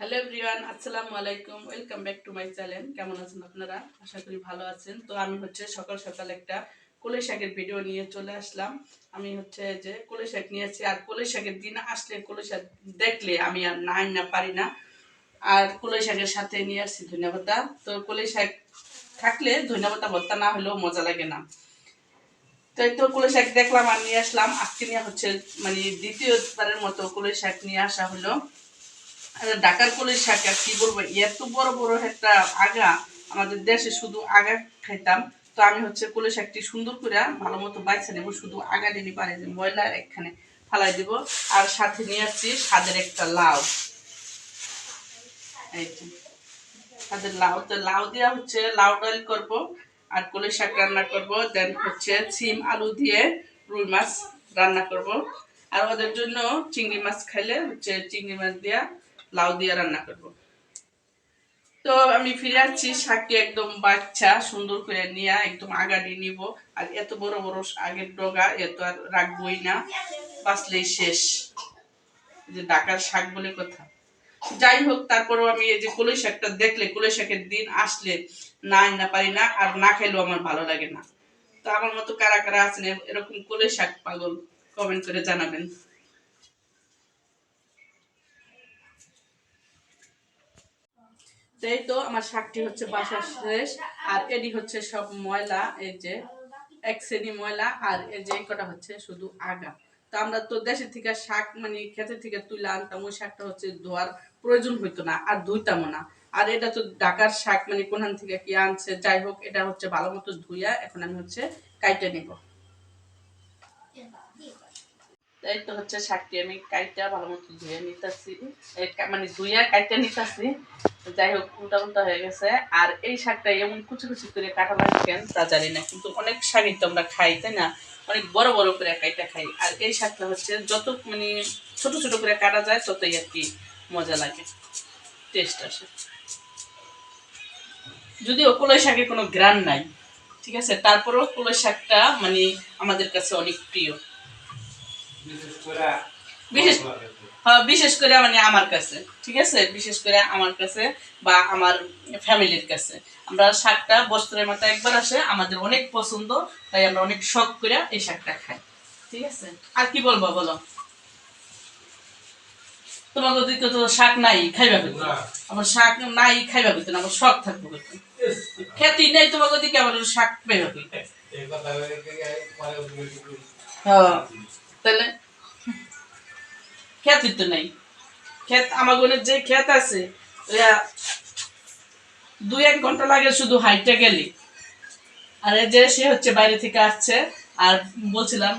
Hello everyone আসসালামু আলাইকুম welcome back to my channel কেমন আছেন আপনারা? আশা করি ভালো আছেন। তো আমি হচ্ছে সকাল সকাল একটা কলে শাকের ভিডিও নিয়ে চলে আসলাম। আমি হচ্ছে যে কলে শাক নিয়েছি। আর কলে শাকের দিন আসলে কলে শাক দেখলে আমি আর নাই না, পারি না। আর কলে শাকের সাথে নিয়ে আসছি ধন্যবাদা তো কলে শাক থাকলে ধন্যবাদা ভর্তা না হলেও মজা লাগে না। তো এই তো কলে শাক দেখলাম আর নিয়ে আসলাম। আজকে নিয়ে হচ্ছে মানে দ্বিতীয়বারের মতো কলে শাক নিয়ে আসা হলো। ঢাকার কলের শাক আর কি বলব, এত বড় বড় একটা আগা আমাদের দেশে শুধু আগা খাইতাম। তো আমি হচ্ছে কলের শাকটি সুন্দর করে ভালো মতো বাইছে নেব, শুধু আগা দিনই পারে যে ময়লা একখানে ফালাই দেবো। আর সাথে নিয়ে আসছি স্বাদের একটা লাউ। এই যে, স্বাদের লাউ। তো লাউ দেওয়া হচ্ছে লাউ ডাল করব, আর কলের শাক রান্না করব। দেন হচ্ছে সিম আলু দিয়ে রুই মাছ রান্না করব। আর ওদের জন্য চিংড়ি মাছ খাইলে হচ্ছে চিংড়ি মাছ দিয়া লাউ দিয়ে রান্না করব। তো আমি ফিরে আসছি শাকটি একদম বাচ্চা সুন্দর করে নিয়ে একদম আগাডি নিব। আর এত বড় বড় আগের ডগা এত আর রাখবই না, বাঁচলেই শেষ। যে ডাকার শাক বলে কথা। যাই হোক, তারপরেও আমি এই যে কলই শাকটা দেখলে, কলই শাকের দিন আসলে না না পারি না, আর না খাইলেও আমার ভালো লাগে না। তো আমার মতো কারা কারা আছেন এরকম কলই শাক পাগল কমেন্ট করে জানাবেন। তো এই তো আমার শাকটি হচ্ছে বাসা শেষ, আর এডি হচ্ছে সব ময়লা, এই যে এক শ্রেণি ময়লা, আর এই যে কটা হচ্ছে শুধু আগা। তো আমরা তো দেশের থেকে শাক মানে ক্ষেতের থেকে তুলে আনতাম, ওই শাকটা হচ্ছে ধোয়ার প্রয়োজন হইতো না, আর ধুইতামও না। আর এটা তো ঢাকার শাক মানে কোনখান থেকে কি আনছে, যাই হোক, এটা হচ্ছে ভালো মতো ধুইয়া এখন আমি হচ্ছে কাইটে নিব। এই তো হচ্ছে শাকটি আমি কাইটা ভালো মতো ধুয়ে নিতেছি মানে ধুইয়া কাইটা নিতেছি। যাই হোক উল্টা উল্টা হয়ে গেছে। আর এই শাকটা এমন কুচি কুচি করে কাটা কেন তা জানি না কিন্তু অনেক শাকই তো আমরা খাই তাই না? অনেক বড় বড় করে কাইটা খাই। আর এই শাকটা হচ্ছে যত মানে ছোট ছোট করে কাটা যায় ততই আর কি মজা লাগে টেস্ট আসে। যদিও কলই শাকে কোনো গ্রান নাই ঠিক আছে? তারপরেও কলই শাকটা মানে আমাদের কাছে অনেক প্রিয়। বিশেষ বিশেষ করে মানে আমার কাছে ঠিক আছে? বিশেষ করে আমার কাছে বা আমার ফ্যামিলির কাছে। আমরা শাকটা বস্ত্রের মতো একবার আসে আমাদের অনেক পছন্দ তাই আমরা অনেক শখ করে এই শাকটা খাই ঠিক আছে? আর কি বলব বলো? তোমাকে ওদিকে তো শাক নাই খাইবা কিন্তু আমার শাক নাই খাইবা কিন্তু আমার শখ থাকব কিন্তু খ্যাতি নেই তোমাকে ওদিকে আমার শাক পাইবা হ্যাঁ তাহলে? ক্ষেত তো নাই। ক্ষেত আমার বোনের যে ক্ষেত আছে দুই এক ঘণ্টা লাগে শুধু হাইটে গেলি। আর এই যে সে হচ্ছে বাইরে থেকে আসছে, আর বলছিলাম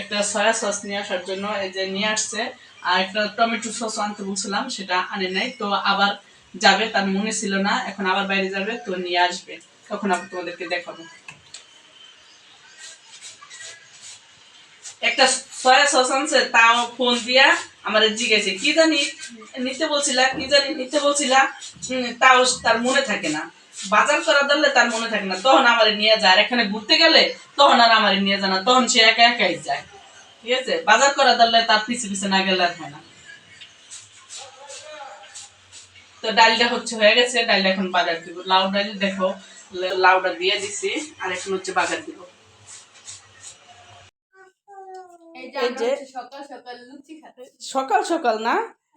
একটা সয়া সস নিয়ে আসার জন্য এই যে নিয়ে আসছে, আর একটা টমেটো সস আনতে বলছিলাম, সেটা আনে নাই। তো আবার যাবে, তার মনে ছিল না, এখন আবার বাইরে যাবে, তো নিয়ে আসবে। তখন আবার তোমাদেরকে দেখাবো। একটা সয়া সস আনছে, তাও ফোন দিয়া আমার জিজ্ঞেসে, কি জানি? নিতে বলছিলা, কি জানি? নিতে বলছিলা তাও তার মনে থাকে না। বাজার করা ধরলে তার মনে থাকে না। তখন আমার নিয়ে যায়। আর এখানে ঘুরতে গেলে তখন আর আমার নিয়ে যায় না। তখন সে একা একাই যায়। ঠিক আছে? বাজার করা ধরলে তার পিছে পিছে না গেলে আর হয় না। তো ডালটা হচ্ছে হয়ে গেছে। ডালটা এখন বাজার দিব। লাউ ডাল দেখো। লাউটা দিয়ে দিছি। আর এখন হচ্ছে বাজার দিব। এই যে সকাল সকাল লুচি খাতে সকাল সকাল না?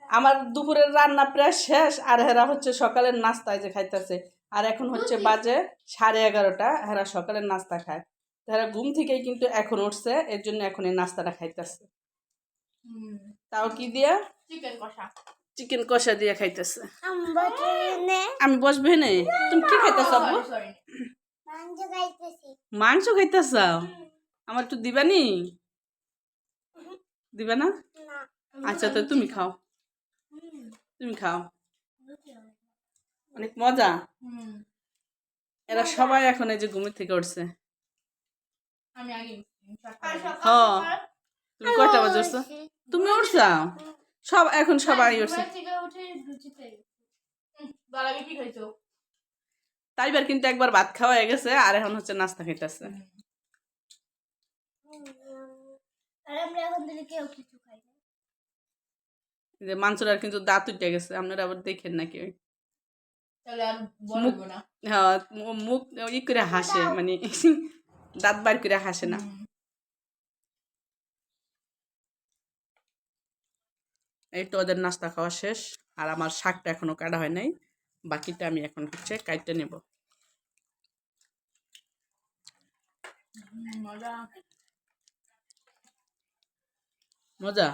আমার দুপুরের রান্না প্রায় শেষ আর হেরা হচ্ছে সকালের নাস্তায় যে খাইতেছে। আর এখন হচ্ছে বাজে সাড়ে এগারোটা হেরা সকালের নাস্তা খায়। হেরা ঘুম থেকেই কিন্তু এখন উঠছে এর জন্য এখন এই নাস্তাটা খাইতেছে। তাও কি দিয়া? চিকেন কষা। চিকেন কষা দিয়ে খাইতেছে। আমি বসবে নে। তুমি কি খাইতেছ মাংস খাইতেছি। মাংস খাইতেছ? আমার একটু দিবানি? দিবা না? না আচ্ছা তো তুমি খাও। তুমি খাও। অনেক মজা। এরা সবাই এখন এই যে ঘুমের থেকে উঠছে। আমি হ। তুমি কয়টা বাজে উঠছো? তুমি উঠছাও সব এখন সবাই উঠছে। থেকে উঠে লুচি খাই বালাবি কি খাইছো। তাইবার কিন্তু একবার ভাত খাওয়া হয়ে গেছে আর এখন হচ্ছে নাস্তা খাইতেছে। আর আমরা এখন থেকে কেউ কিছু খাই না। যে মানসুরার কিন্তু দাঁত উঠে গেছে আপনারা আবার দেখেন নাকি না। হ্যাঁ মুখ ই করে হাসে মানে দাঁত বার করে হাসে না। এই তো ওদের নাস্তা খাওয়া শেষ আর আমার শাকটা এখনও কাটা হয় নাই বাকিটা আমি এখন হচ্ছে কাটতে নেব। মজা। মজা?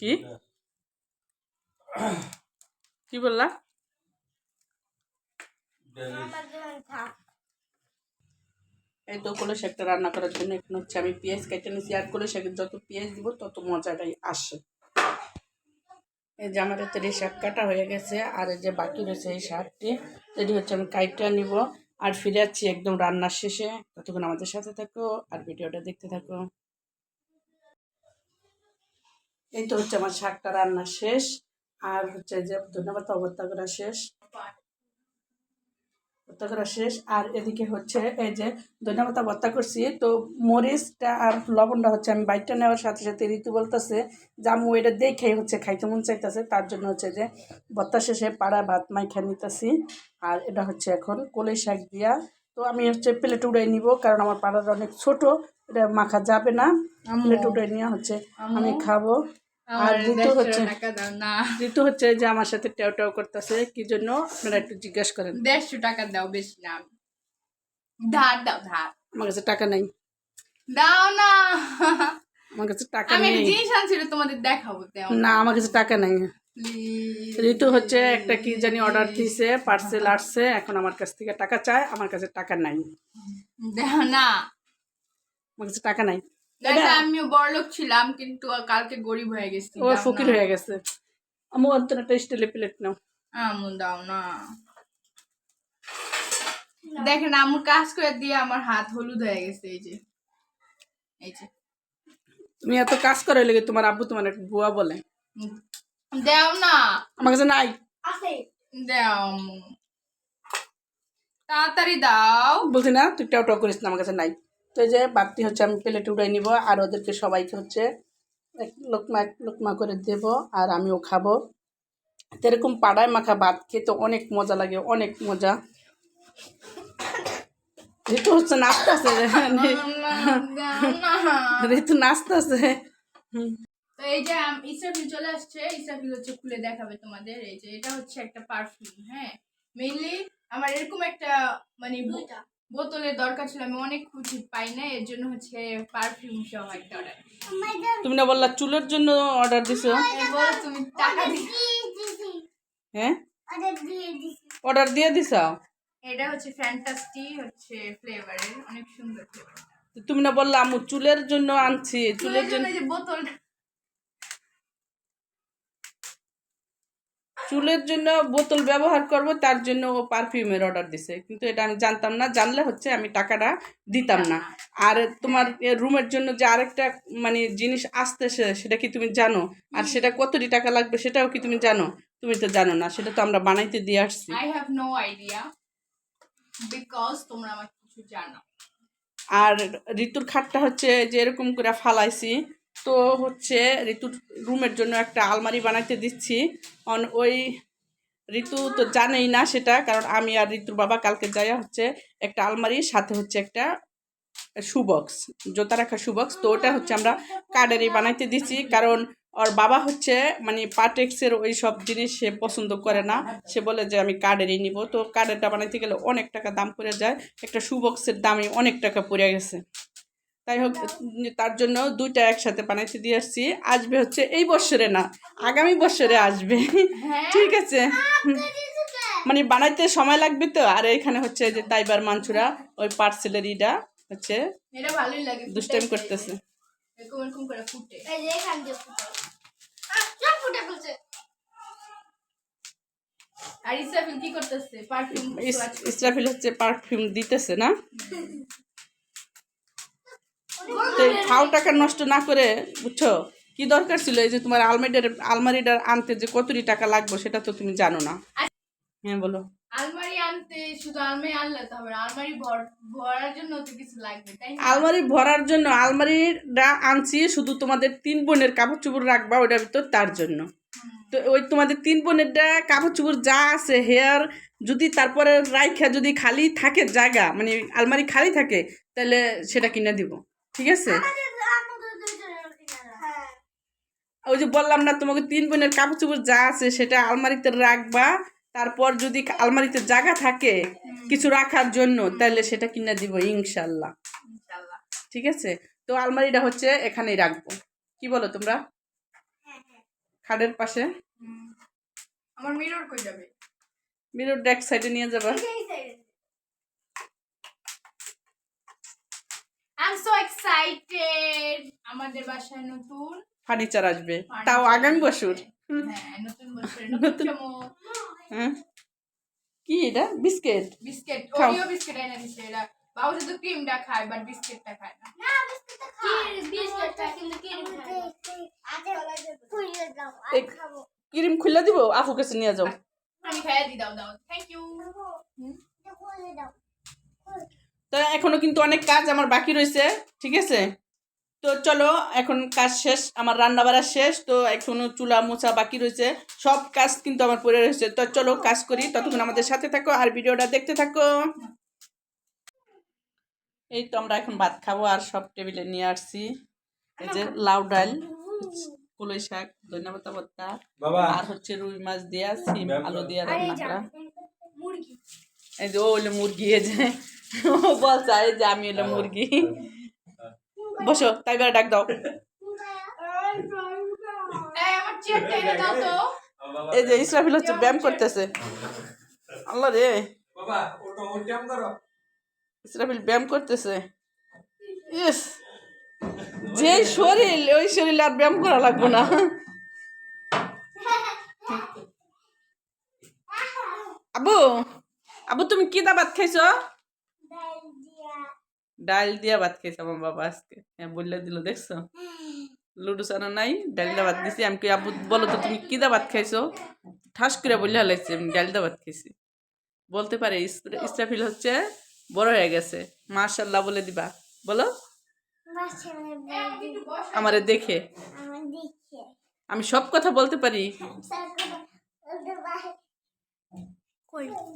কি? কি বললা? এই তো কলে শাকটা রান্না করার জন্য এখন হচ্ছে আমি পেঁয়াজ কেটে নিয়েছি আর কলে শাকের যত পেঁয়াজ দিব তত মজাটাই আসে। এই যে আমার এতে শাক কাটা হয়ে গেছে আর এই যে বাকি রয়েছে এই শাকটি এটি হচ্ছে আমি কাইটটা নিব। আর ফিরে যাচ্ছি একদম রান্নার শেষে। ততক্ষণ আমাদের সাথে থাকো আর ভিডিওটা দেখতে থাকো। এই তো হচ্ছে আমার শাকটা রান্না শেষ। আর হচ্ছে যে ধন্যবাদ অবস্থা করা শেষ। ভর্তা করা শেষ। আর এদিকে হচ্ছে এই যে ধন্যবাদ ভর্তা করছি। তো মরিচটা আর লবণটা হচ্ছে আমি বাইকটা নেওয়ার সাথে সাথে ঋতু বলতেছে যে আম্মু এটা দেখে হচ্ছে খাইতে মন চাইতেছে। তার জন্য হচ্ছে যে ভর্তা শেষে পাড়া ভাত মাইখা নিতেছি। আর এটা হচ্ছে এখন কলই শাক দিয়া। তো আমি হচ্ছে প্লেট উড়াই নিব কারণ আমার পাড়াটা অনেক ছোট এটা মাখা যাবে না। প্লেট উড়াই নিয়ে হচ্ছে আমি খাব। আর ঋতু হচ্ছে টাকা দাও না। ঋতু হচ্ছে যে আমার সাথে টেও টেও করতেছে কি জন্য? আপনারা একটু জিজ্ঞেস করেন। দেড়শো টাকা দাও বেশি না। ধার দাও ধার। আমার কাছে টাকা নেই। দাও না। আমার কাছে টাকা আমি জিনিস আনছিল তোমাদের দেখাবো দাও। না আমার কাছে টাকা নেই। ঋতু হচ্ছে একটা কি জানি অর্ডার দিয়েছে পার্সেল আসছে এখন আমার কাছ থেকে টাকা চায় আমার কাছে টাকা নাই। দাও না। আমার কাছে টাকা নাই। দেখো, আমিও বড় লোক ছিলাম কিন্তু কালকে গরিব হয়ে গেছি ও ফকির হয়ে গেছে। আমি অন্তর একটা স্টিলের প্লেট নাও। আমু দাও না। দেখেন আমুর কাজ করে দিয়ে আমার হাত হলুদ হয়ে গেছে এই যে। এই যে। তুমি এত কাজ করে লেগে তোমার আব্বু তোমার একটা বুয়া বলে। দাও না। আমার কাছে নাই। আছে। দাও তাড়াতাড়ি দাও। বলছি না তুই টাও টাও করিস না আমার কাছে নাই। তো এই যে বাড়তি হচ্ছে আমি প্লেটে উড়াই নিব আর ওদেরকে সবাইকে হচ্ছে এক লোকমা এক লোকমা করে দেব আর আমিও খাব। তো এরকম পাড়ায় মাখা ভাত খেতে অনেক মজা লাগে অনেক মজা। ঋতু হচ্ছে নাচতেছে ঋতু নাচতেছে। তো এই যে ইসরাফিল চলে আসছে ইসরাফিল হচ্ছে খুলে দেখাবে তোমাদের। এই যে এটা হচ্ছে একটা পারফিউম হ্যাঁ? মেইনলি আমার এরকম একটা মানে। বোতলের দরকার ছিল আমি অনেক খুঁজি পাই না এর জন্য হচ্ছে পারফিউম সহ একটা অর্ডার তুমি না বললা চুলের জন্য অর্ডার দিছো? বলো তুমি টাকা হ্যাঁ? ওদের দিয়ে দিছি। অর্ডার দিয়ে দিছো? এটা হচ্ছে ফ্যান্টাস্টি হচ্ছে ফ্লেভারের অনেক সুন্দর ফ্লেভার তো তুমি না বললা আমু চুলের জন্য আনছি চুলের জন্য যে বোতলটা চুলের জন্য বোতল ব্যবহার করব তার জন্য ও পারফিউমের অর্ডার দিছে। কিন্তু এটা আমি জানতাম না জানলে হচ্ছে আমি টাকাটা দিতাম না। আর তোমার রুমের জন্য যে আরেকটা মানে জিনিস আসতেছে সেটা কি তুমি জানো? আর সেটা কতটি টাকা লাগবে সেটাও কি তুমি জানো? তুমি তো জানো না সেটা তো আমরা বানাইতে দিয়ে আসছি। I have no idea because তোমরা আমাকে কিছু জানো। আর ঋতুর খাটটা হচ্ছে যে এরকম করে ফালাইছি। তো হচ্ছে ঋতুর রুমের জন্য একটা আলমারি বানাইতে দিচ্ছি। অন ওই ঋতু তো জানেই না সেটা, কারণ আমি আর ঋতুর বাবা কালকে যাইয়া হচ্ছে একটা আলমারির সাথে হচ্ছে একটা শুবক্স জোতা রাখা শুবক্স তো ওটা হচ্ছে আমরা কার্ডেরই বানাইতে দিচ্ছি, কারণ ওর বাবা হচ্ছে মানে পাটেক্সের ওই সব জিনিস সে পছন্দ করে না। সে বলে যে আমি কার্ডেরই নিব। তো কার্ডেরটা বানাইতে গেলে অনেক টাকা দাম পড়ে যায়। একটা শুবক্সের দামে অনেক টাকা পড়ে গেছে। তাই হোক তার জন্য দুইটা একসাথে বানাইতে দিয়ে আসছি। আসবে হচ্ছে এই বছরে না আগামী বছরে আসবে। হ্যাঁ। ঠিক আছে। মানে বানাইতে সময় লাগবে তো আর এখানে হচ্ছে যে তাইবার মানছুরা ওই পার্সেলের ইটা হচ্ছে দুষ্টাইম করতেছে। এরকম এরকম করে ফুটে। এই যে এখান দিয়ে ফুটো। আহ, সব ফুটে গেছে আর ইসরাফিল কি করতেছে? পারফিউম ইসরাফিল হচ্ছে পারফিউম দিতেছে না। তো এই টাকা নষ্ট না করে বুঝছ? কি দরকার ছিল এই যে তোমার আলমারিটার আলমারিটার আনতে যে কতটি টাকা লাগবে সেটা তো তুমি জানো না। হ্যাঁ বলো। আলমারি আনতে শুধু আলমারি আনলে তো হবে আলমারি ভরার জন্য তো কিছু লাগবে তাই আলমারি ভরার জন্য আলমারিটা আনছি শুধু তোমাদের তিন বোনের কাপড় চোপড় রাখবা ওটার ভিতর তার জন্য। তো ওই তোমাদের তিন বোনেরটা কাপড় চোপড় যা আছে হেয়ার যদি তারপরে রাইখা যদি খালি থাকে জায়গা মানে আলমারি খালি থাকে তাহলে সেটা কিনে দিব। ঠিক আছে হ্যাঁ ওই যে বললাম না তোমাকে তিন বোনের কাপড় চোপড় যা আছে সেটা আলমারিতে রাখবা তারপর যদি আলমারিতে জায়গা থাকে কিছু রাখার জন্য তাহলে সেটা কিনে দিব ইনশাল্লাহ ঠিক আছে তো আলমারিটা হচ্ছে এখানেই রাখব কি বলো তোমরা খাটের পাশে। আমার মিরর কই যাবে মিরর ডেক সাইডে নিয়ে যাবা আই সো এক্সাইটেড আমাদের বাসায় নতুন ফার্নিচার আসবে। তাও আগাম বসুর হ্যাঁ নতুন বছরে নতুন হ্যাঁ। কি এটা? বিস্কিট? বিস্কিট। ওরিও বিস্কিট এনে দিছে বাবু শুধু ক্রিমটা খায় বাট বিস্কিটটা খায় না। এই- ক্রিম খুলে দিব? আপু কাছে নিয়ে যাও। আমি খাইয়া দি দাও দাও। থ্যাংক ইউ তো এখনও কিন্তু অনেক কাজ আমার বাকি রয়েছে ঠিক আছে? তো চলো এখন কাজ শেষ আমার রান্না বাড়া শেষ তো এখনও চুলা মোছা বাকি রয়েছে সব কাজ কিন্তু আমার পড়ে রয়েছে। তো চলো কাজ করি ততক্ষণ আমাদের সাথে থাকো আর ভিডিওটা দেখতে থাকো। এই তো আমরা এখন ভাত খাব আর সব টেবিলে নিয়ে আসছি। এই যে লাউ ডাল কুলই শাক ধন্যবাদ ভর্তা বাবা। আর হচ্ছে রুই মাছ দিয়া সিম আলু দিয়া রান্না করা। মুরগি। এই যে ও হলো মুরগি এই যে। ও বলছে এই যে আমি হলো মুরগি। বসো তাই বেড়া ডাক দাও। এই আমার চেয়ারটা এনে দাও তো। এই যে ইসরাফিল হচ্ছে ব্যায়াম করতেছে। আল্লাহ রে। ইসরাফিল ব্যায়াম করতেছে। ইস যে শরীর ওই শরীর আর ব্যায়াম করা লাগবো না। আবু আবু তুমি কি দা ভাত খাইছো? ডাল দিয়া। ভাত খাইছে আমার বাবা আজকে। হ্যাঁ বললে দিল দেখছ? লুডু সানা নাই ডাল দা ভাত দিছি আমি কই আবু বলো তো তুমি কি দা ভাত খাইছো? ঠাস করে বললে হালাইছে আমি ডাল দা ভাত খাইছি। বলতে পারে ইস- ইসরাফিল হচ্ছে বড় হয়ে গেছে। মাশাল্লাহ বলে দিবা। বলো। আমারে দেখে। আমি সব কথা বলতে পারি।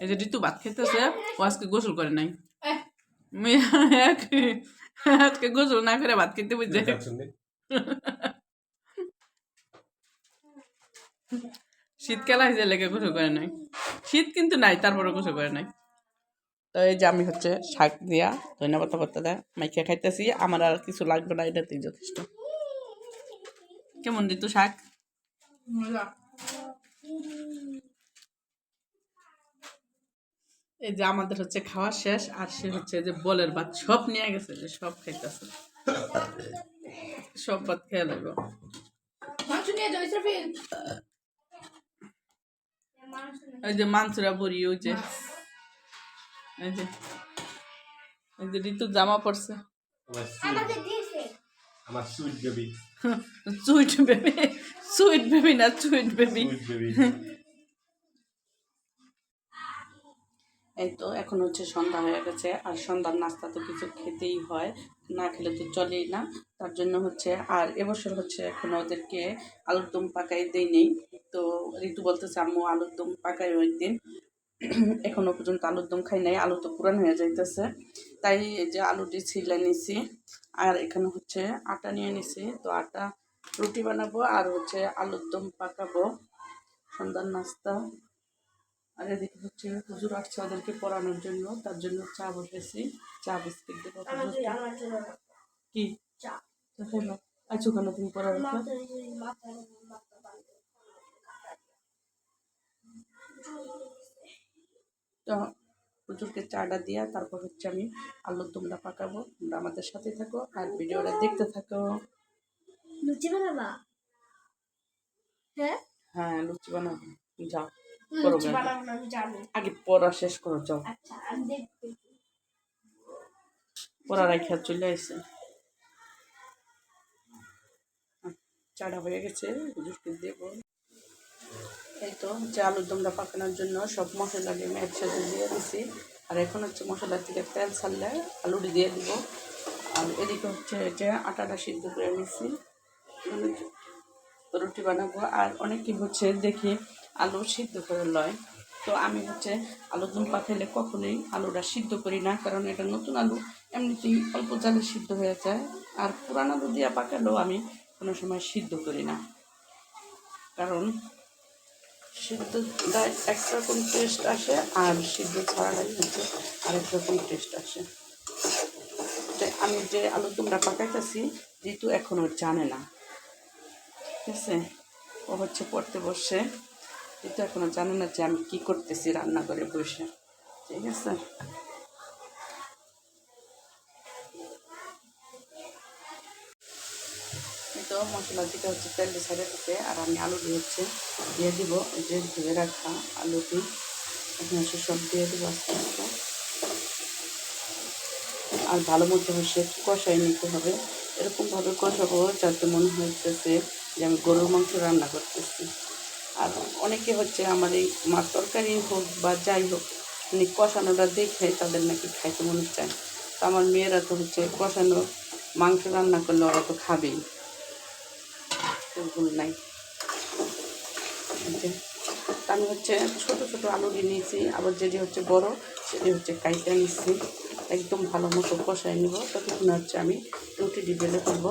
এই যে ঋতু ভাত খেতেছে ও আজকে গোসল করে নাই। আজকে গোসল না করে ভাত খেতে বুঝছে। শীতকাল আসছে লেগে গোসল করে নাই। শীত কিন্তু নাই তারপরে গোসল করে নাই। তো এই যে আমি হচ্ছে শাক দিয়া ধন্যবাদ পাতা দেয় মাইকে খাইতেছি আমার আর কিছু লাগবে না এটাতেই যথেষ্ট। কেমন ঋতু শাক মজা। এই যে আমাদের হচ্ছে খাওয়া শেষ আর সে হচ্ছে যে বলের ভাত সব নিয়ে গেছে যে সব খাইতেছে। সব ভাত খেয়ে লাগবে ওই যে মাংসরা ভরি ওই যে। এই যে এই যে ঋতু জামা পড়ছে আমার sweet. Baby. Sweet baby sweet baby না সুইট বেবি সুইট বেবি এই তো এখন হচ্ছে সন্ধ্যা হয়ে গেছে, আর সন্ধ্যার নাস্তা তো কিছু খেতেই হয়, না খেলে তো চলেই না। তার জন্য হচ্ছে, আর এবছর হচ্ছে এখন ওদেরকে আলুর দম পাকাই দেই নেই। তো ঋতু বলতেছে, আম্মু, আলুর দম পাকাই ওই দিন। এখনও পর্যন্ত আলুর দম খাই নাই, আলু তো পুরান হয়ে যাইতেছে। তাই যে আলুটি ছিলে নিছি, আর এখানে হচ্ছে আটা নিয়ে নিছি। তো আটা রুটি বানাবো, আর হচ্ছে আলুর দম পাকাবো। সন্ধ্যার নাস্তা। আর এদিকে হচ্ছে হুজুর আসছে ওদেরকে পড়ানোর জন্য তার জন্য চা বসেছি। চা বিস্কিট দেবো। কি? আছো কেন তুমি পড়ার তো হুজুরকে চাটা দিয়া তারপর হচ্ছে আমি আলুর তোমরা পাকাবো তোমরা আমাদের সাথে থাকো আর ভিডিওটা দেখতে থাকো। লুচি বানাবা? হ্যাঁ? হ্যাঁ লুচি বানাবো। যাও। করো আগে পড়া শেষ করো যাও। আচ্ছা পড়া রাখা চলে আসছে চাটা হয়ে গেছে দেবো। এই তো হচ্ছে আলুর দমটা পাকানোর জন্য সব মশলা দিয়ে আমি একসাথে দিয়ে দিছি। আর এখন হচ্ছে মশলা থেকে তেল ছাড়লে আলুটি দিয়ে দিব। আর এদিকে হচ্ছে যে আটাটা সিদ্ধ করে নিছি। রুটি বানাবো আর অনেকে হচ্ছে দেখি আলু সিদ্ধ করে লয়। তো আমি হচ্ছে আলুর দম পাকাইলে কখনোই আলুটা সিদ্ধ করি না, কারণ এটা নতুন আলু, এমনিতেই অল্প জালে সিদ্ধ হয়ে যায়। আর পুরান আলু দিয়ে পাকালেও আমি কোনো সময় সিদ্ধ করি না। কারণ সিদ্ধটা একরকম টেস্ট আসে আর সিদ্ধ ছাড়াটাই হচ্ছে আরেক রকম টেস্ট আসে। আমি যে আলুর দমটা পাকাইতেছি, যেহেতু এখনও জানে না। আছে? ও হচ্ছে পড়তে বসে কিন্তু এখনও জানে না যে আমি কি করতেছি রান্না করে বসে। ঠিক আছে? তো মশলা দিতে হচ্ছে তেল ছেড়ে দিতে, আর আমি আলু হচ্ছে দিয়ে দিব। যে ধুয়ে রাখা আলুটি, এখানে সে সব দিয়ে দেবো আস্তে আস্তে। আর ভালো মতো হচ্ছে কষাই নিতে হবে। এরকমভাবে কষাবো যাতে মনে হইতেছে যে আমি গরুর মাংস রান্না করতেছি। আর অনেকে হচ্ছে আমার এই মাছ তরকারি হোক বা যাই হোক মানে কষানোটা দেখে তাদের নাকি খাইতে মনে চায়। তো আমার মেয়েরা তো হচ্ছে কষানো মাংস রান্না করলে ওরা তো খাবেই। ভুল নাই। আমি হচ্ছে ছোট ছোট আলু দিয়ে নিয়েছি, আবার যেটি হচ্ছে বড় সেটি হচ্ছে কাইটা নিচ্ছি একদম ভালো মতো কষাই নিব। ততক্ষণ হচ্ছে আমি রুটিটি বেলে করব।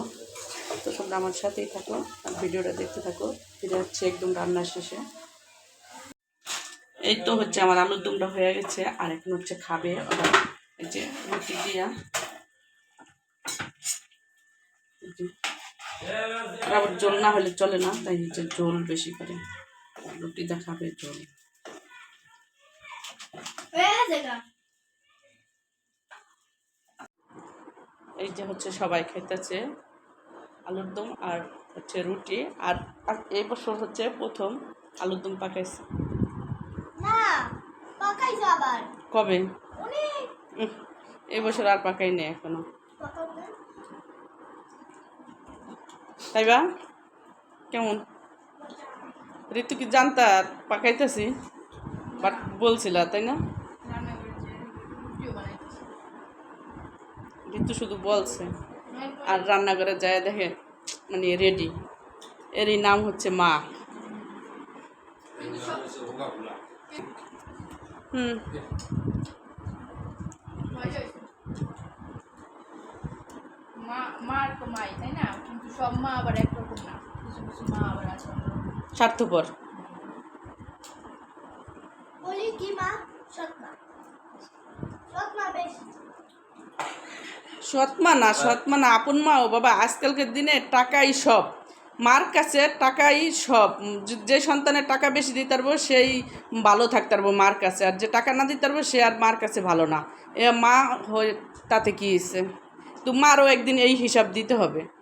তোমরা আমার সাথেই থাকো আর ভিডিওটা দেখতে থাকো। ফিরে হচ্ছে একদম রান্নার শেষে। এই তো হচ্ছে আমার আলুর দমটা হয়ে গেছে, আর এখন হচ্ছে খাবে ওরা। এই যে রুটি দিয়া। আবার জল না হলে চলে না, তাই হচ্ছে জল বেশি করে। রুটি দেখাবে জল। এই যে হচ্ছে সবাই খাইতেছে। আলুর দম আর হচ্ছে রুটি আর আর এই বছর হচ্ছে প্রথম আলুর দম পাকাইছে। না পাকাইছো আবার। কবে? এই বছর আর পাকাই নেই এখনও। তাই বা? কেমন? ঋতু কি জানতা? পাকাইতেছি বাট বলছিলা তাই না? ঋতু শুধু বলছে। আর রান্নাঘরে যায় দেখে মানে রেডি এরই নাম হচ্ছে মা। হুম। মজা হয়েছে। মা মার তো মাই তাই না কিন্তু সব মা আবার একরকম না কিছু কিছু মা আবার আছে অন্যরকম। স্বার্থপর বলি কি মা সৎমা সৎমা বেশ সৎমা না সৎমা না, আপন মা ও বাবা, আজকালকার দিনে টাকাই সব। মার কাছে টাকাই সব। যে- সন্তানের টাকা বেশি দিতে পারব, সেই ভালো থাকতে পারব মার কাছে। আর যে টাকা না দিতে পারব, সে আর মার কাছে ভালো না। এ মা হয়ে, তাতে কী হয়েছে তো মারও একদিন এই হিসাব দিতে হবে।